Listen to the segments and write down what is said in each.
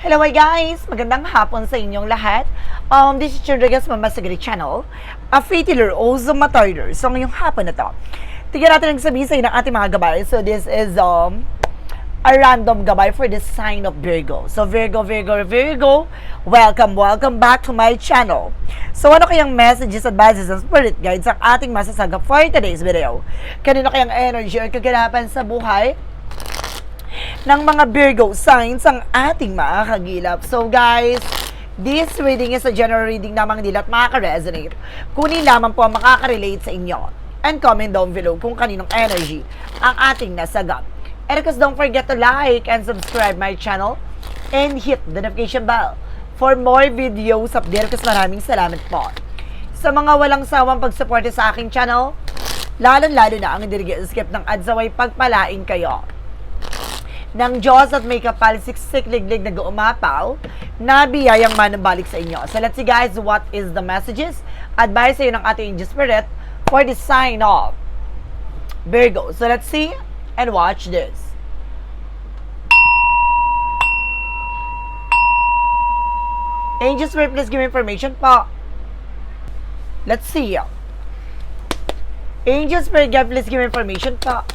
Hello hi guys! Magandang hapon sa inyong lahat. Um, this is Rodriguez Mama Sagari Channel. A Fatiler o Zumatoider. So ngayong hapon na to, tignan natin ang sabihin sa ng ating mga gabay. So this is um, a random gabay for the sign of Virgo. So Virgo, Virgo, Virgo, welcome, welcome back to my channel. So ano kayang messages, advices, and spirit guides ang ating masasaga for today's video? Kanino kayang energy or kaganapan sa buhay ng mga Virgo signs ang ating makakagilap. So guys, this reading is a general reading lamang nila at makaka-resonate. Kunin lamang po ang makaka-relate sa inyo. And comment down below kung kaninong energy ang ating nasagap. And of course, don't forget to like and subscribe my channel and hit the notification bell for more videos update. Kasi maraming salamat po. Sa mga walang sawang pagsuporte sa aking channel, lalong-lalo na ang hindi skip ng adsaway pagpalain kayo ng Diyos at may kapal siksik liglig na umapaw na biyayang manabalik sa inyo. So let's see guys, what is the messages? Advice sa ng ating angel spirit for the sign of Virgo. So let's see and watch this. Angel spirit, please give me information po. Let's see. Angel spirit, please give me information po.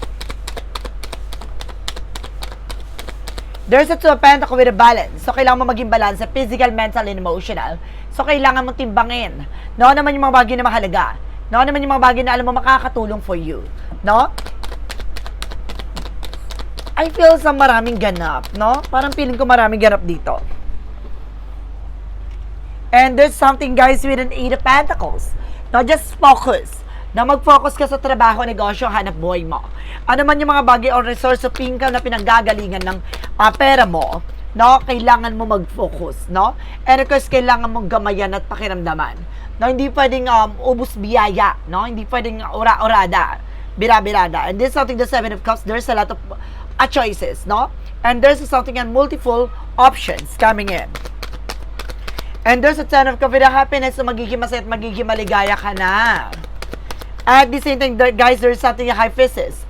There's a two of pentacle with a balance. So, kailangan mo maging balance sa physical, mental, and emotional. So, kailangan mo timbangin. No, naman yung mga bagay na mahalaga. No, naman yung mga bagay na alam mo makakatulong for you. No? I feel sa maraming ganap, no? Parang feeling ko maraming ganap dito. And there's something, guys, with an Eight of Pentacles. No, just focus. Na mag-focus ka sa trabaho, negosyo, hanap buhay mo. Ano man yung mga bagay o resource o income na pinanggagalingan ng ah, pera mo, no, kailangan mo mag-focus, no? And of course, kailangan mong gamayan at pakiramdaman. No, hindi pwedeng um, ubus biyaya, no? Hindi pwedeng ura-urada, bira-birada. And this is something, the Seven of Cups, there's a lot of uh, choices, no? And there's something and multiple options coming in. And there's a ton of confident happiness na magiging masaya at magiging maligaya ka na. At the same time, guys, there's something high physis.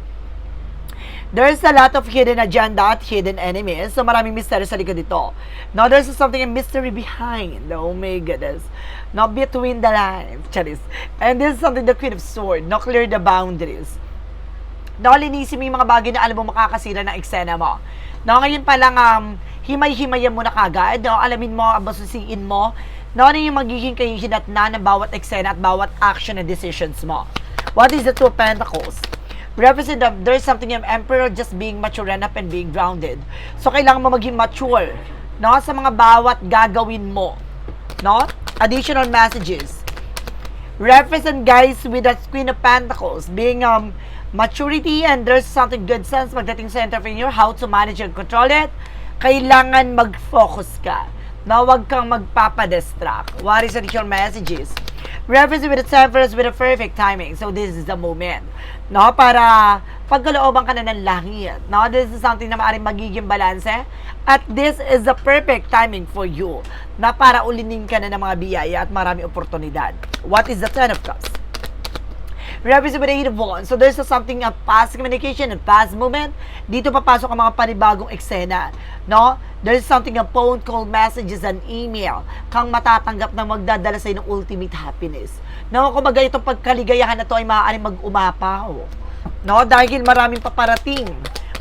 There's a lot of hidden agenda at hidden enemies. So, maraming mystery sa likod dito. Now, there's something a mystery behind. Oh my goodness. Not between the lines. Charis. And this is something the Queen of Swords. No, clear the boundaries. No, linisin mo yung mga bagay na alam mo makakasira ng eksena mo. No, ngayon pa lang, um, himay-himayan mo na kagad. No, alamin mo, abasusiin mo. No, ano yung magiging kahihinat na ng bawat eksena at bawat action and decisions mo. What is the Two of Pentacles? Represent of, there's something yung Emperor just being mature enough and being grounded. So, kailangan mo maging mature, no? Sa mga bawat gagawin mo, no? Additional messages. Represent guys with that Queen of Pentacles being um maturity and there's something good sense pagdating sa entrepreneur, how to manage and control it. Kailangan mag-focus ka. Na huwag kang magpapadistract. What is additional messages? Reference with the temperance with a perfect timing. So this is the moment. No, para pagkalooban ka na ng langit. No, this is something na maaaring magiging balanse. At this is the perfect timing for you. Na para ulinin ka na ng mga biyaya at marami oportunidad. What is the Ten of Cups? Eight of Wands. So there's a something of past communication and past movement. Dito papasok ang mga panibagong eksena. No? There's something of phone call, messages, and email. Kang matatanggap na magdadala sa ng ultimate happiness. No? Kumbaga itong pagkaligayahan na to ay maaaring mag-umapaw. No? Dahil maraming paparating.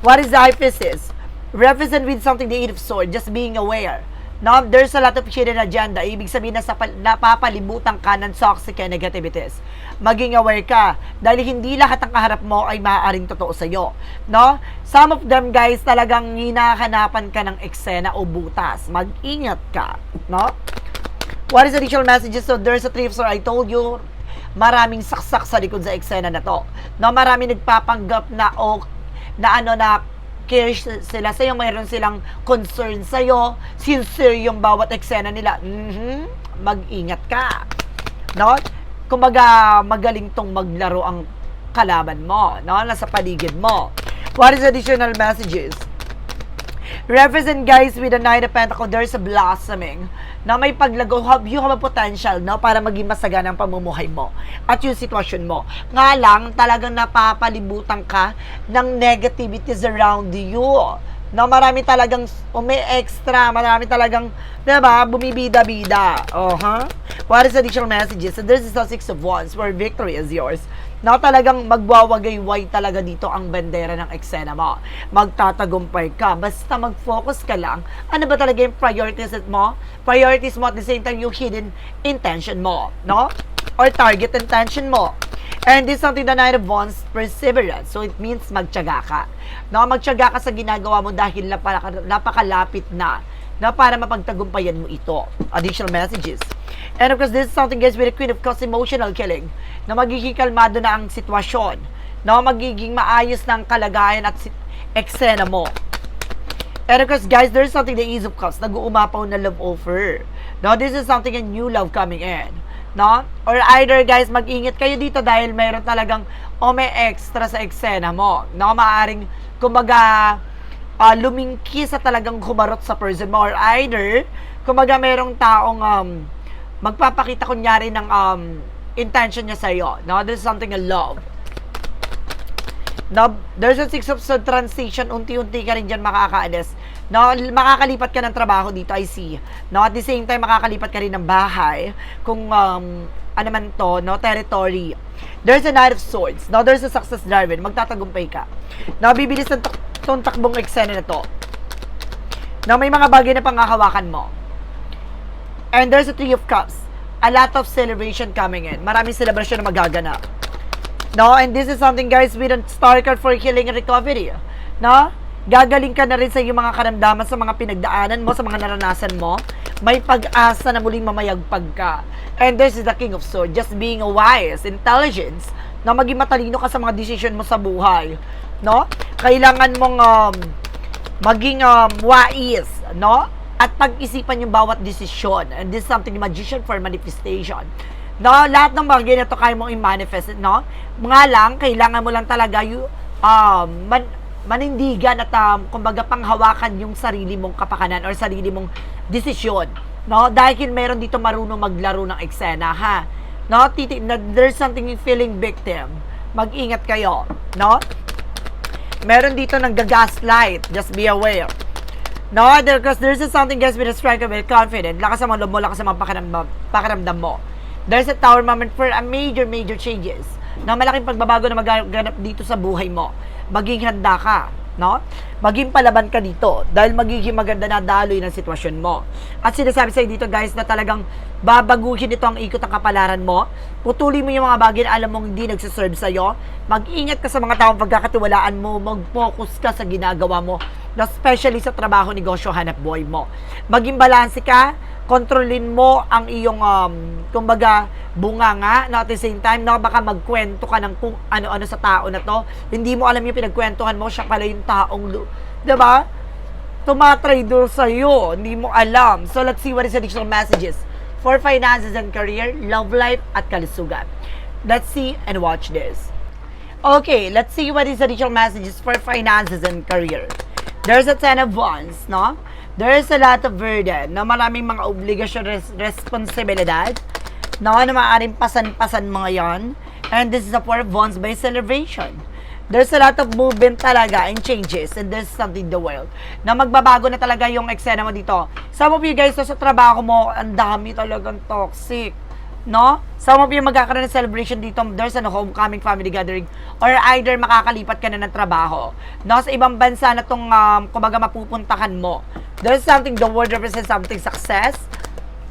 What is the hypothesis? Represent with something the Eight of Swords. Just being aware. No, there's a lot of hidden agenda. Ibig sabihin na sa pal- napapalibutan ka ng toxic and negativities. Maging aware ka dahil hindi lahat ng kaharap mo ay maaaring totoo sa iyo. No? Some of them guys talagang hinahanapan ka ng eksena o butas. Mag-ingat ka, no? What is additional messages? So there's a of swords. I told you, maraming saksak sa likod sa eksena na to. No, maraming nagpapanggap na o na ano na care sila sa iyo, mayroon silang concern sa iyo, sincere yung bawat eksena nila. Mhm. Mag-ingat ka. No? Kumbaga, magaling tong maglaro ang kalaban mo, no? Nasa paligid mo. What is additional messages? Represent guys with the Nine of Pentacles, there's a blossoming na may paglago, you have a potential no, para maging masagana ang pamumuhay mo at yung sitwasyon mo. Nga lang, talagang napapalibutan ka ng negativities around you. No, marami talagang umi extra, marami talagang, 'di ba, bumibida-bida. Ha? What is additional messages? So there's the six of wands where victory is yours. No, talagang magwawagay-way talaga dito ang bandera ng eksena mo. Magtatagumpay ka. Basta mag-focus ka lang. Ano ba talaga yung priorities mo? Priorities mo at the same time yung hidden intention mo. No? Or target intention mo. And this is something the Nine of Wands, perseverance. So, it means magtyaga ka. No, magtyaga ka sa ginagawa mo dahil napaka, napakalapit na na para mapagtagumpayan mo ito. Additional messages. And of course, this is something guys with the Queen of Cups emotional killing na magiging kalmado na ang sitwasyon. No, magiging maayos ng kalagayan at eksena mo. And of course, guys, there's something the Ease of Cups, nag-uumapaw na love offer. No, this is something a new love coming in. No? Or either, guys, mag-ingat kayo dito dahil mayroon talagang o extra sa eksena mo. No, maaring, kumbaga, ah, lumingki sa talagang kumarot sa person mo. Or either, kumbaga, mayroong taong um, magpapakita kunyari ng um, intention niya sa'yo. No, this is something a love. No, there's a six of so transition, unti-unti ka rin dyan makakaalis. No, makakalipat ka ng trabaho dito, I see. No, at the same time, makakalipat ka rin ng bahay. Kung, um, ano man to, no, territory. There's a Knight of Swords. No, there's a success driven. Magtatagumpay ka. No, bibilis ng tak- tong takbong eksena na to. No, may mga bagay na pangahawakan mo. And there's a Three of Cups. A lot of celebration coming in. Maraming celebration na magaganap. No, and this is something guys with a star card for healing and recovery. No? Gagaling ka na rin sa iyong mga karamdaman sa mga pinagdaanan mo, sa mga naranasan mo. May pag-asa na muling mamayagpag ka. And this is the King of Swords, just being wise, intelligence, na maging matalino ka sa mga decision mo sa buhay. No? Kailangan mong um, maging um, wais, no? At pag-isipan yung bawat desisyon. And this is something magician for manifestation. No, lahat ng bagay na to kaya mong i-manifest, no? Mga lang, kailangan mo lang talaga yung um, man, manindigan at um, kumbaga panghawakan yung sarili mong kapakanan or sarili mong desisyon. No? Dahil meron dito marunong maglaro ng eksena, ha? No? Titi, na, there's something in feeling victim. Mag-ingat kayo, no? Meron dito ng gaslight. Just be aware. No, there, because there's just something guys with a striker with confident. Lakas sa mga loob mo, lakas sa mga pakiramdam, pakiramdam mo. There's a tower moment for a major, major changes. Na malaking pagbabago na magaganap dito sa buhay mo. Maging handa ka, no? Maging palaban ka dito dahil magiging maganda na daloy ng sitwasyon mo. At sinasabi sa'yo dito guys na talagang babaguhin ito ang ikot ng kapalaran mo. Putuli mo yung mga bagay na alam mong hindi nagsiserve sa'yo. Mag-ingat ka sa mga taong pagkakatiwalaan mo. Mag-focus ka sa ginagawa mo. Na especially sa trabaho, negosyo, hanap buhay mo. Maging balanse ka. Kontrolin mo ang iyong, um, kumbaga, bunganga. No, at the same time, no, baka magkwento ka ng kung ano-ano sa tao na to. Hindi mo alam yung pinagkwentuhan mo. Siya pala yung taong, 'di ba? Tumatrader sa'yo. Hindi mo alam. So, let's see what is additional messages for finances and career, love life, at kalusugan. Let's see and watch this. Okay, let's see what is additional messages for finances and career. There's a ten of wands, no? There's a lot of burden, na maraming mga obligasyon, res- responsibilidad, no? Na maaaring pasan-pasan mga yon. And this is a four of wands by celebration. There's a lot of movement talaga and changes and there's something in the world na magbabago na talaga yung eksena mo dito. Some of you guys, sa trabaho mo, ang dami talagang toxic no? Some of you magkakaroon ng celebration dito, there's an homecoming family gathering, or either makakalipat ka na ng trabaho. No? Sa ibang bansa na itong, um, kumbaga, mapupuntahan mo. There's something, the word represents something success,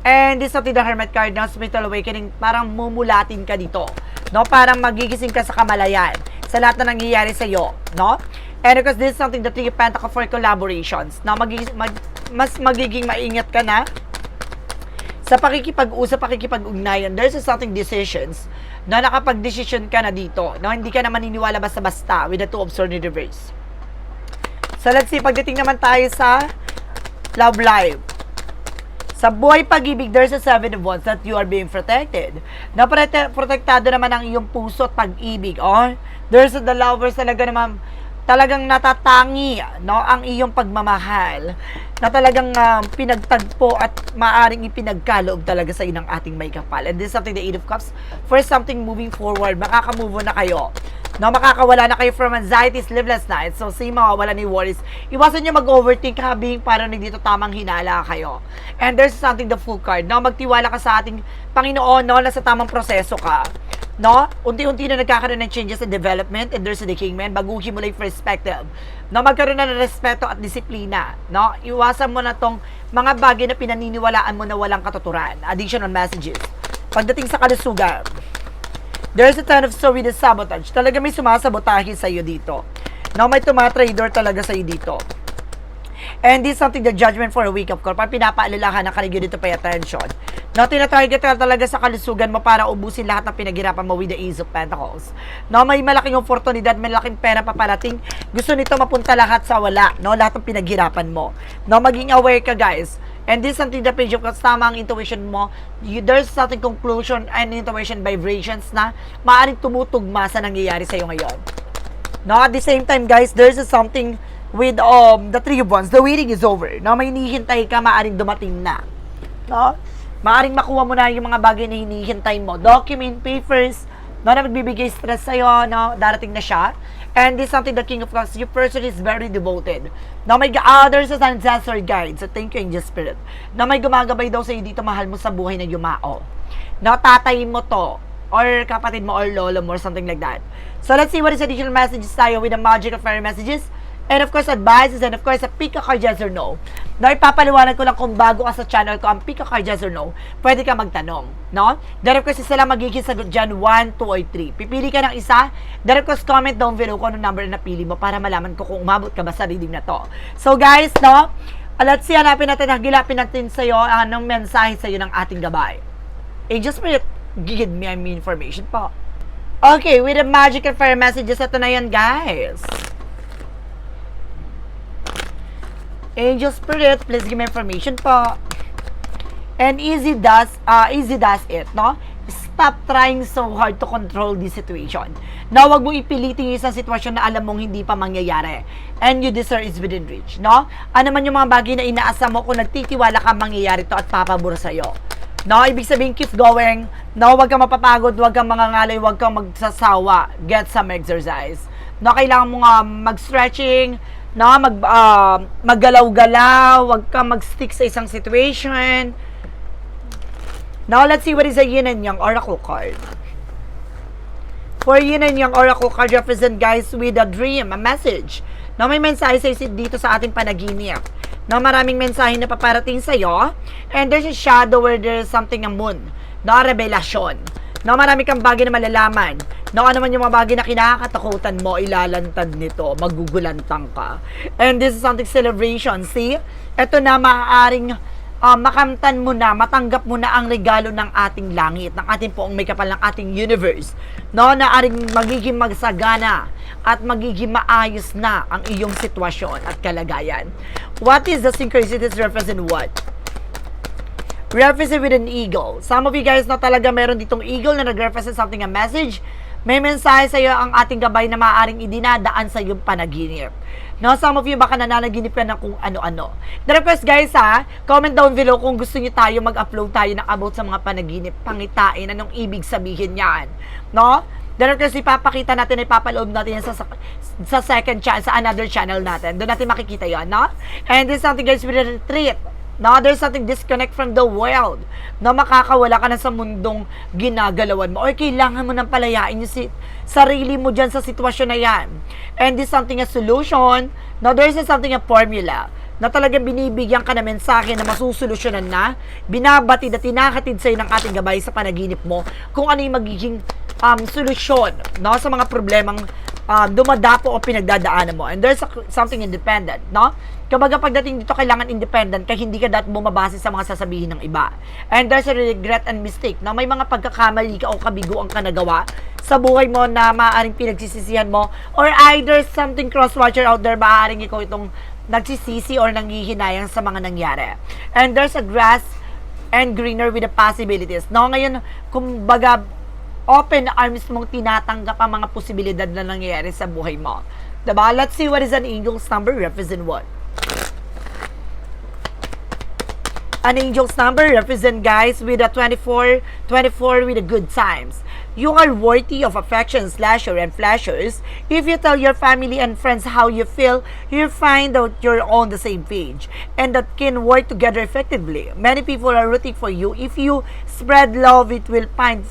and this something the Hermit card, no? Spiritual awakening, parang mumulatin ka dito. No? Parang magigising ka sa kamalayan sa lahat na nangyayari sa iyo, no? And because this is something that you pentacle for collaborations, na magiging, mag, mas magiging maingat ka na sa pakikipag-usap, pakikipag-ugnayan, there's a something decisions na nakapag-decision ka na dito, na hindi ka na maniniwala basta-basta with the two of swords in reverse. So let's see, pagdating naman tayo sa love life. Sa buhay pag-ibig, there's a seven of wands that you are being protected. Na prote- protektado naman ang iyong puso at pag-ibig. Oh, there's the lovers talaga naman talagang natatangi no ang iyong pagmamahal na talagang um, pinagtagpo at maaring ipinagkaloob talaga sa ng ating may kapal. And this is something the Eight of Cups, for something moving forward, makakamove na kayo. No, makakawala na kayo from anxiety, sleepless nights. So, say mawawala ni worries. Iwasan nyo mag-overthink ha, being parang dito tamang hinala kayo. And there's something the full card. No, magtiwala ka sa ating Panginoon, no, na sa tamang proseso ka. No? Unti-unti na nagkakaroon ng changes and development and there's the king man. Baguhin mo lang yung perspective. No, magkaroon na ng respeto at disiplina. No? Iwasan mo na tong mga bagay na pinaniniwalaan mo na walang katuturan. Additional messages. Pagdating sa kalusugan, There's a ton of story with the sabotage. Talaga may sumasabotahe sa iyo dito. Now, may tumatrader talaga sa iyo dito. And this is something the judgment for a of call. Parang pinapaalalahan na kaligyo dito pay attention. Now, tinatarget ka talaga sa kalusugan mo para ubusin lahat ng pinaghirapan mo with the Ace of Pentacles. Now, may malaking oportunidad, may malaking pera paparating. Gusto nito mapunta lahat sa wala. No? Lahat ng pinaghirapan mo. No, maging aware ka guys. And this is something the page of cups, tama ang intuition mo. You, there's something conclusion and intuition vibrations na maaaring tumutugma sa nangyayari sa'yo ngayon. No, at the same time, guys, there's something with um the three of wands. The waiting is over. No, may hinihintay ka, maaaring dumating na. No? Maaring makuha mo na yung mga bagay na hinihintay mo. Document, papers, no, na magbibigay stress sa'yo, no, darating na siya. And this is something the King of Cups, your person is very devoted. Na may others as ancestor guide. So, thank you, Angel Spirit. Na may gumagabay daw sa'yo dito, mahal mo sa buhay na yumao. Na tatay mo to, or kapatid mo, or lolo mo, or something like that. So, let's see what is additional messages tayo with the magic of fairy messages. And of course, advices, and of course, a pick a card yes or no. Na ipapaliwanag ko lang kung bago ka sa channel ko, ang pick a card yes or no, pwede ka magtanong, no? Then of course, isa lang magiging sagot dyan, 1, 2, or 3. Pipili ka ng isa, then of course, comment down below kung anong number na napili mo para malaman ko kung umabot ka ba sa reading na to. So guys, no? Uh, Let's see, hanapin natin, hagilapin natin sa'yo, anong mensahe sa'yo ng ating gabay. Angel Spirit, give me information po. Okay, with the magic and fire messages, ito na yan, guys. Angel Spirit, please give me information po. And easy does, uh, easy does it, no? Stop trying so hard to control this situation. Na wag mo ipilitin yung isang sitwasyon na alam mong hindi pa mangyayari. And you deserve is within reach, no? Ano man yung mga bagay na inaasa mo kung nagtitiwala ka mangyayari to at papabor sa'yo. No, ibig sabihin keep going. No, wag kang mapapagod, wag kang mangangalay, wag kang magsasawa. Get some exercise. No, kailangan mo nga mag-stretching, no, mag ah, maggalaw-galaw, wag kang mag-stick sa isang situation. Now, let's see what is a yin and yang oracle card. For yin and yang oracle card represent guys with a dream, a message. Na may mensahe sa dito sa ating panaginip. Na maraming mensahe na paparating sa iyo. And there's a shadow where there's something a moon. Na revelasyon. Na marami kang bagay na malalaman. Na ano man yung mga bagay na kinakatakutan mo, ilalantad nito. Magugulantang ka. And this is something celebration. See? Ito na maaaring uh, makamtan mo na, matanggap mo na ang regalo ng ating langit, ng ating poong may kapal ng ating universe, no, na aring magiging magsagana at magiging maayos na ang iyong sitwasyon at kalagayan. What is the synchronicities represent what? Represent with an eagle. Some of you guys na talaga meron ditong eagle na nag-represent something, a message. May mensahe sa iyo ang ating gabay na maaaring idinadaan sa iyong panaginip. No, some of you baka nananaginip ka ng kung ano-ano. The request guys ha, comment down below kung gusto niyo tayo mag-upload tayo ng about sa mga panaginip, pangitain, anong ibig sabihin yan. No? The request ipapakita natin, ipapaloob natin yan sa, sa, second channel, sa another channel natin. Doon natin makikita yan, no? And this is something guys a retreat. No, there's something disconnect from the world na makakawala ka na sa mundong ginagalawan mo or kailangan mo nang palayain yung si, sarili mo dyan sa sitwasyon na yan. And this is something a solution. No, there's something a formula na talagang binibigyan ka na mensahe na masusolusyonan na, binabatid at tinakatid sa'yo ng ating gabay sa panaginip mo kung ano yung magiging um, solusyon no, sa mga problemang um, dumadapo o pinagdadaanan mo. And there's a, something independent, no? Kumbaga pagdating dito, kailangan independent kaya hindi ka dapat bumabase sa mga sasabihin ng iba. And there's a regret and mistake na may mga pagkakamali ka o kabiguan ka nagawa sa buhay mo na maaaring pinagsisisihan mo or either something cross-watcher out there, maaaring ikaw itong nagsisisi or nanghihinayang sa mga nangyari. And there's a grass and greener with the possibilities. No, ngayon, kumbaga, open arms mong tinatanggap ang mga posibilidad na nangyayari sa buhay mo. Diba? Let's see what is an angel's number represent what. An angel's number represent guys with a 24, 24 with a good times. You are worthy of affection, slasher, and flashers. If you tell your family and friends how you feel, you'll find out you're on the same page and that can work together effectively. Many people are rooting for you. If you spread love, it will find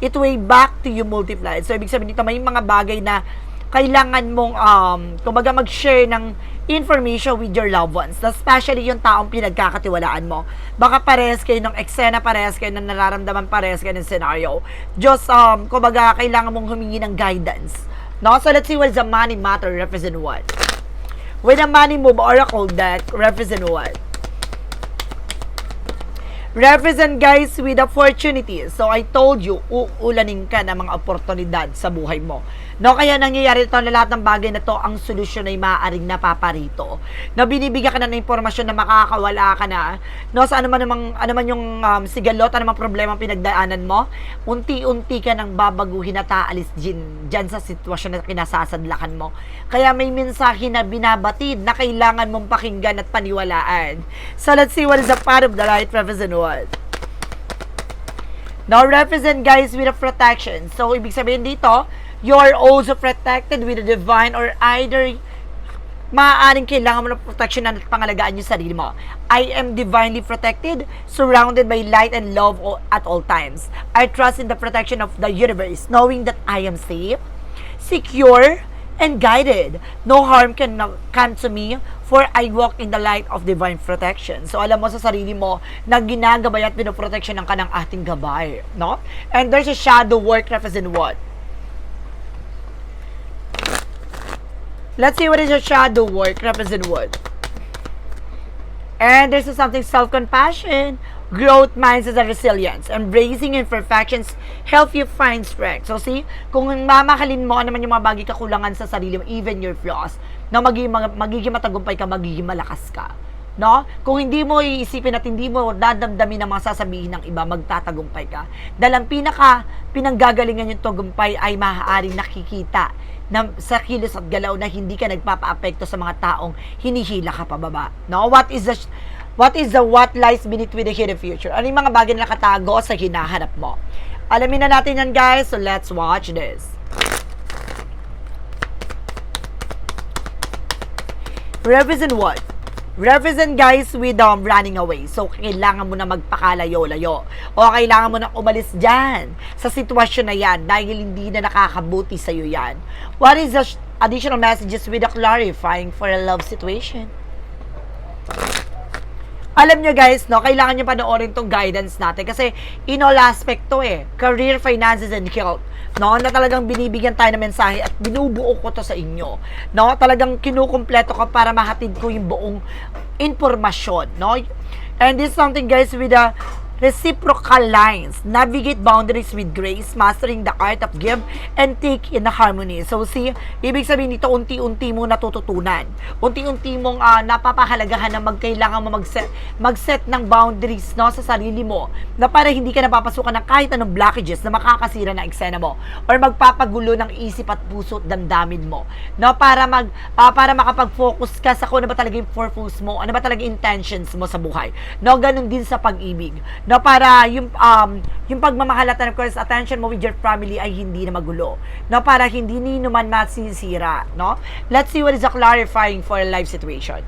it way back to you multiplied. So, ibig sabihin nito, may mga bagay na kailangan mong, um, kumbaga mag-share ng information with your loved ones. Especially yung taong pinagkakatiwalaan mo. Baka parehas kayo ng eksena, parehas kayo ng nararamdaman, parehas kayo ng scenario. Just, um, kumbaga, kailangan mong humingi ng guidance. No? So, let's see what the money matter represent what. With a money move oracle deck, represent what? Represent guys with opportunities. So I told you, uulanin ka ng mga oportunidad sa buhay mo. No, kaya nangyayari ito na lahat ng bagay na to, ang solusyon ay maaaring napaparito. No, binibigyan ka na ng impormasyon na makakawala ka na. No, sa ano man, namang, ano man yung um, sigalot, ano man problema ang pinagdaanan mo, unti-unti ka nang babaguhin at aalis din, dyan sa sitwasyon na kinasasadlakan mo. Kaya may mensahe na binabatid na kailangan mong pakinggan at paniwalaan. So let's see what is the part of the light represent what. Now, represent guys with a protection. So, ibig sabihin dito, you are also protected with a divine or either maaaring kailangan mo ng protection at pangalagaan yung sarili mo. I am divinely protected, surrounded by light and love at all times. I trust in the protection of the universe, knowing that I am safe, secure, and guided. No harm can come to me, for I walk in the light of divine protection. So, alam mo sa sarili mo na ginagabay at pinoprotection ng kanang ating gabay. No? And there's a shadow work represent what? Let's see what is your shadow work represent what? And there's something self-compassion, growth mindset and resilience. Embracing imperfections help you find strength. So see, kung mamahalin mo naman yung mga bagay kakulangan sa sarili mo, even your flaws, na magiging, mag- magiging matagumpay ka, magiging malakas ka. No? Kung hindi mo iisipin at hindi mo dadamdamin ang mga sasabihin ng iba, magtatagumpay ka. Dahil ang pinaka pinanggagalingan yung tagumpay ay maaaring nakikita na sa kilos at galaw na hindi ka nagpapa-apekto sa mga taong hinihila ka pababa. No? What is the what is the what lies beneath with the hidden future? Ano yung mga bagay na nakatago sa hinahanap mo? Alamin na natin yan guys, so let's watch this. Represent what? Represent guys with um, running away. So, kailangan mo na magpakalayo-layo. O kailangan mo na umalis dyan sa sitwasyon na yan dahil hindi na nakakabuti sa'yo yan. What is the additional messages with the clarifying for a love situation? Alam nyo guys, no, kailangan nyo panoorin tong guidance natin kasi in all aspect to eh. Career, finances, and health. No, na talagang binibigyan tayo ng mensahe at binubuo ko to sa inyo. No, talagang kinukumpleto ko para mahatid ko yung buong informasyon. No? And this is something guys with a reciprocal lines. Navigate boundaries with grace, mastering the art of give and take in harmony. So see, ibig sabihin nito, unti-unti mo natututunan. Unti-unti mong uh, napapahalagahan na magkailangan mo mag-set, mag-set ng boundaries no, sa sarili mo na para hindi ka napapasukan ng kahit anong blockages na makakasira ng eksena mo or magpapagulo ng isip at puso at damdamin mo. No, para mag uh, para makapag-focus ka sa kung ano ba talaga yung purpose mo, ano ba talaga intentions mo sa buhay. No, ganun din sa pag-ibig no para yung um yung pagmamahal at of course attention mo with your family ay hindi na magulo. No para hindi ni naman masisira no? Let's see what is the clarifying for a life situation.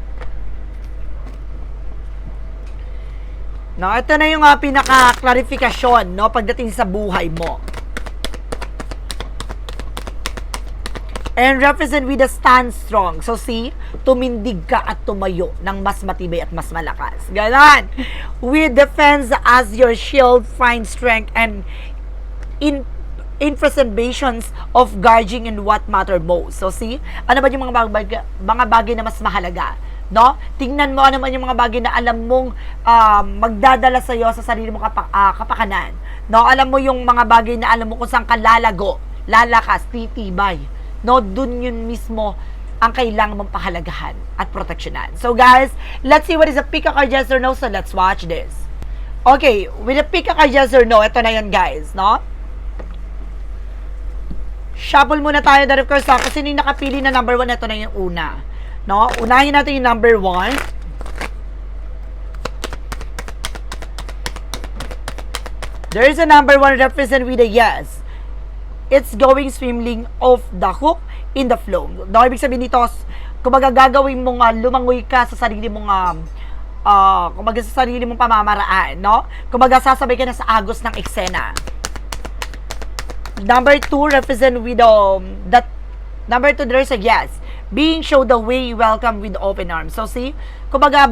No ito na yung uh, pinaka clarification no pagdating sa buhay mo And represent with a stand strong. So see, tumindig ka at tumayo ng mas matibay at mas malakas. Ganon. With defense as your shield, find strength and in in presentations of guarding in what matter most. So see, ano ba yung mga bagay, mga bagay na mas mahalaga? No? Tingnan mo ano man yung mga bagay na alam mong uh, magdadala sa iyo sa sarili mo kapa, uh, kapakanan. No? Alam mo yung mga bagay na alam mo kung saan ka lalago, lalakas, titibay no, dun yun mismo ang kailangan mong pahalagahan at proteksyonan. So guys, let's see what is a card yes or no. So let's watch this. Okay, with a card yes or no, ito na yan guys, no? Shuffle muna tayo, Dark Course, ha? Kasi yung nakapili na number 1, ito na yung una. No? Unahin natin yung number 1. There is a number 1 represent with a yes. It's going swimming off the hook in the flow. No, ibig sabihin dito, kumbaga gagawin mong uh, lumangoy ka sa sarili mong um, uh, kumbaga sa sarili mong pamamaraan, no? Kumbaga sasabay ka na sa agos ng eksena. Number two, represent with um, that number two, there's a yes. Being show the way, welcome with open arms. So see, kumbaga,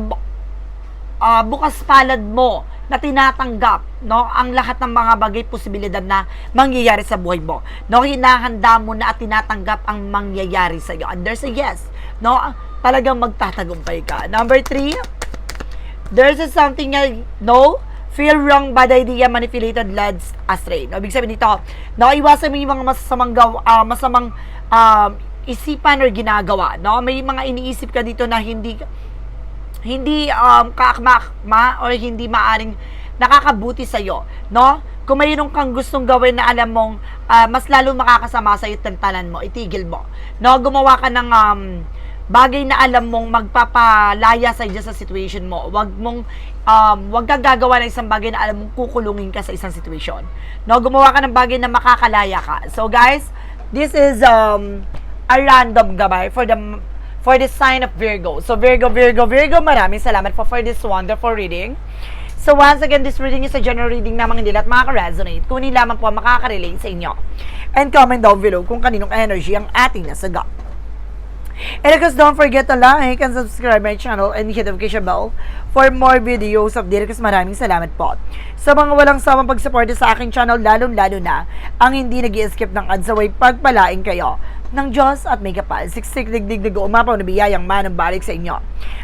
ah, bukas palad mo na tinatanggap no? Ang lahat ng mga bagay posibilidad na mangyayari sa buhay mo no? Hinahanda mo na at tinatanggap ang mangyayari sa iyo and there's a yes no? Talagang magtatagumpay ka. Number three there's a something na no feel wrong bad idea manipulated leads astray. No ibig sabihin dito no iwasan mo yung mga masasamang gaw, ah, masamang um, isipan or ginagawa no? May mga iniisip ka dito na hindi hindi um, kaakma or hindi maaring nakakabuti sa iyo, no? Kung mayroon kang gustong gawin na alam mong ah, mas lalo makakasama sa iyo tantanan mo, itigil mo. No, gumawa ka ng um, bagay na alam mong magpapalaya sa iyo sa situation mo. Wag mong um, wag kang gagawa ng isang bagay na alam mong kukulungin ka sa isang situation. No, gumawa ka ng bagay na makakalaya ka. So guys, this is um a random gabay for the for the sign of Virgo. So Virgo, Virgo, Virgo, maraming salamat po for this wonderful reading. So once again, this reading is a general reading namang hindi lahat makaka-resonate. Kunin lamang po ang makaka-relate sa inyo. And comment down below kung kaninong energy ang ating nasagot. And of course, don't forget to like and subscribe my channel and hit the notification bell for more videos of Dirkus. Maraming salamat po. Sa mga walang sawang pagsuporta sa aking channel, lalong-lalo na ang hindi nag skip ng ads away, pagpalain kayo ng Diyos at may kapal. Siksik, digdig, dig, umapaw na biyayang manang balik sa inyo.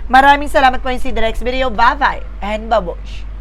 Maraming salamat po yung si next video. Bye-bye and babush.